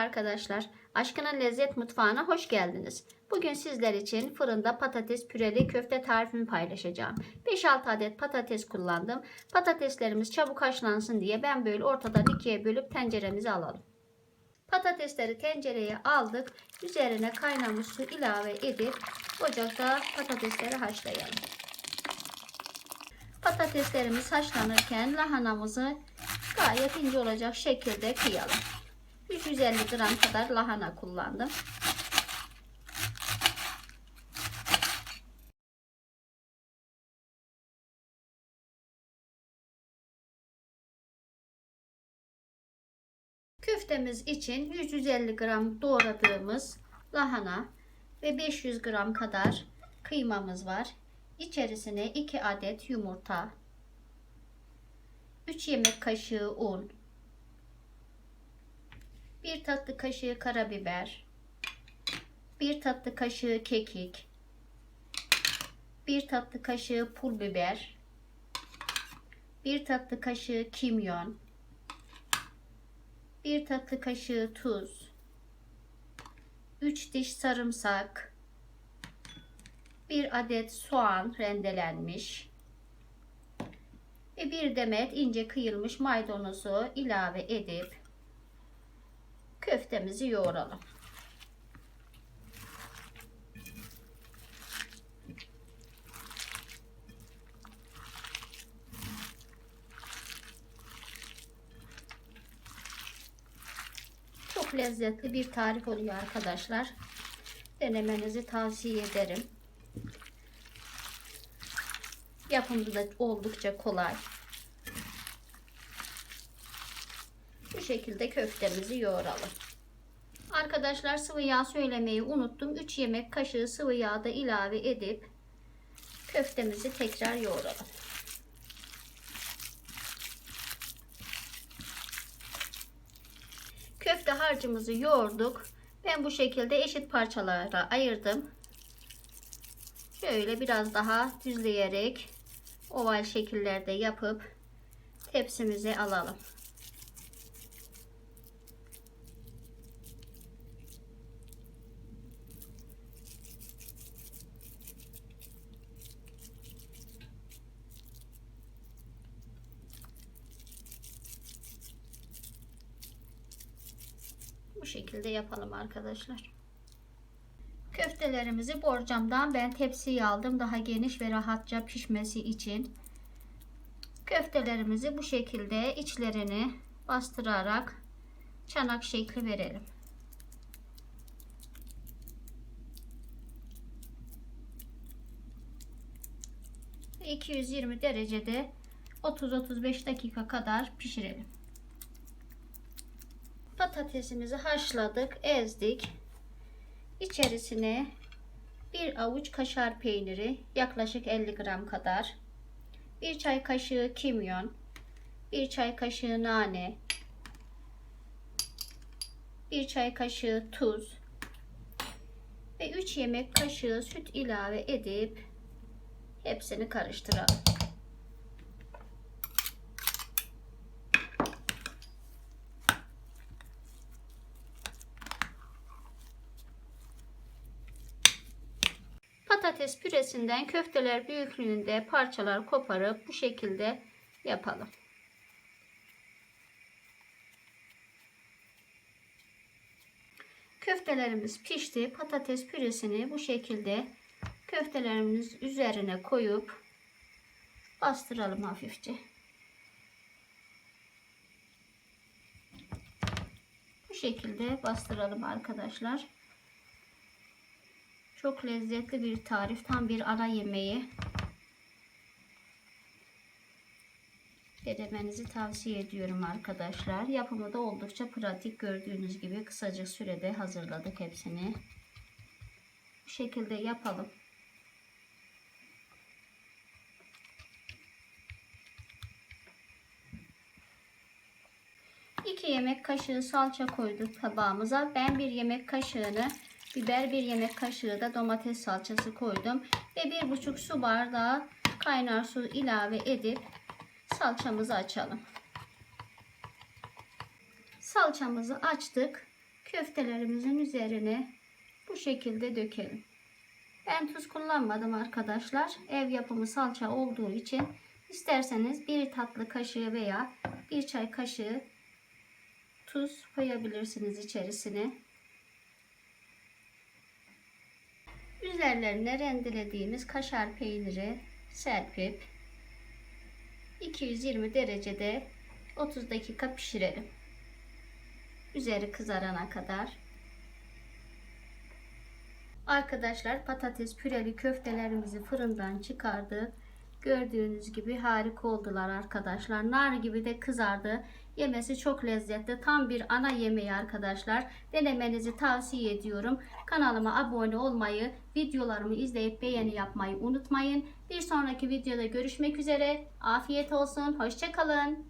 arkadaşlar. Aşkının Lezzet Mutfağı'na hoş geldiniz. Bugün sizler için fırında patates püreli köfte tarifimi paylaşacağım. 5-6 adet patates kullandım. Patateslerimiz çabuk haşlansın diye ben böyle ortadan ikiye bölüp tenceremize alalım. Patatesleri tencereye aldık. Üzerine kaynamış su ilave edip ocakta patatesleri haşlayalım. Patateslerimiz haşlanırken lahanamızı gayet ince olacak şekilde kıyalım. 350 gram kadar lahana kullandım. Köftemiz için 150 gram doğradığımız lahana ve 500 gram kadar kıymamız var. İçerisine 2 adet yumurta, 3 yemek kaşığı un, 1 tatlı kaşığı karabiber, 1 tatlı kaşığı kekik, 1 tatlı kaşığı pul biber, 1 tatlı kaşığı kimyon, 1 tatlı kaşığı tuz, 3 diş sarımsak, 1 adet soğan rendelenmiş. Ve bir demet ince kıyılmış maydanozu ilave edip köftemizi yoğuralım. Çok lezzetli bir tarif oluyor arkadaşlar. Denemenizi tavsiye ederim. Yapımı da oldukça kolay. Şekilde köftemizi yoğuralım. Arkadaşlar sıvı yağ söylemeyi unuttum. 3 yemek kaşığı sıvı yağ da ilave edip köftemizi tekrar yoğuralım. Köfte harcımızı yoğurduk. Ben bu şekilde eşit parçalara ayırdım. Şöyle biraz daha düzleyerek oval şekillerde yapıp tepsimize alalım. Bu şekilde yapalım arkadaşlar. Köftelerimizi borcamdan ben tepsiye aldım. Daha geniş ve rahatça pişmesi için. Köftelerimizi bu şekilde içlerini bastırarak çanak şekli verelim. Ve 220 derecede 30-35 dakika kadar pişirelim. Patatesimizi haşladık, ezdik. İçerisine bir avuç kaşar peyniri yaklaşık 50 gram kadar, bir çay kaşığı kimyon, bir çay kaşığı nane, bir çay kaşığı tuz ve 3 yemek kaşığı süt ilave edip hepsini karıştıralım. Patates püresinden köfteler büyüklüğünde parçalar koparıp bu şekilde yapalım. Köftelerimiz pişti. Patates püresini bu şekilde köftelerimiz üzerine koyup bastıralım hafifçe. Bu şekilde bastıralım arkadaşlar. Çok lezzetli bir tarif. Tam bir ara yemeği. Denemenizi tavsiye ediyorum arkadaşlar. Yapımı da oldukça pratik. Gördüğünüz gibi kısaca sürede hazırladık hepsini. Bu şekilde yapalım. İki yemek kaşığı salça koyduk tabağımıza. Ben bir yemek kaşığını biber bir yemek kaşığı da domates salçası koydum. Ve bir buçuk su bardağı kaynar su ilave edip salçamızı açalım. Salçamızı açtık. köftelerimizin üzerine bu şekilde dökelim. Ben tuz kullanmadım arkadaşlar. Ev yapımı salça olduğu için isterseniz bir tatlı kaşığı veya bir çay kaşığı tuz koyabilirsiniz içerisine. Üzerlerine rendelediğimiz kaşar peyniri serpip 220 derecede 30 dakika pişirelim. Üzeri kızarana kadar. Arkadaşlar patates püreli köftelerimizi fırından çıkardık. Gördüğünüz gibi harika oldular arkadaşlar. Nar gibi de kızardı. Yemesi çok lezzetli. Tam bir ana yemeği arkadaşlar. Denemenizi tavsiye ediyorum. Kanalıma abone olmayı, videolarımı izleyip beğeni yapmayı unutmayın. Bir sonraki videoda görüşmek üzere. Afiyet olsun. Hoşçakalın.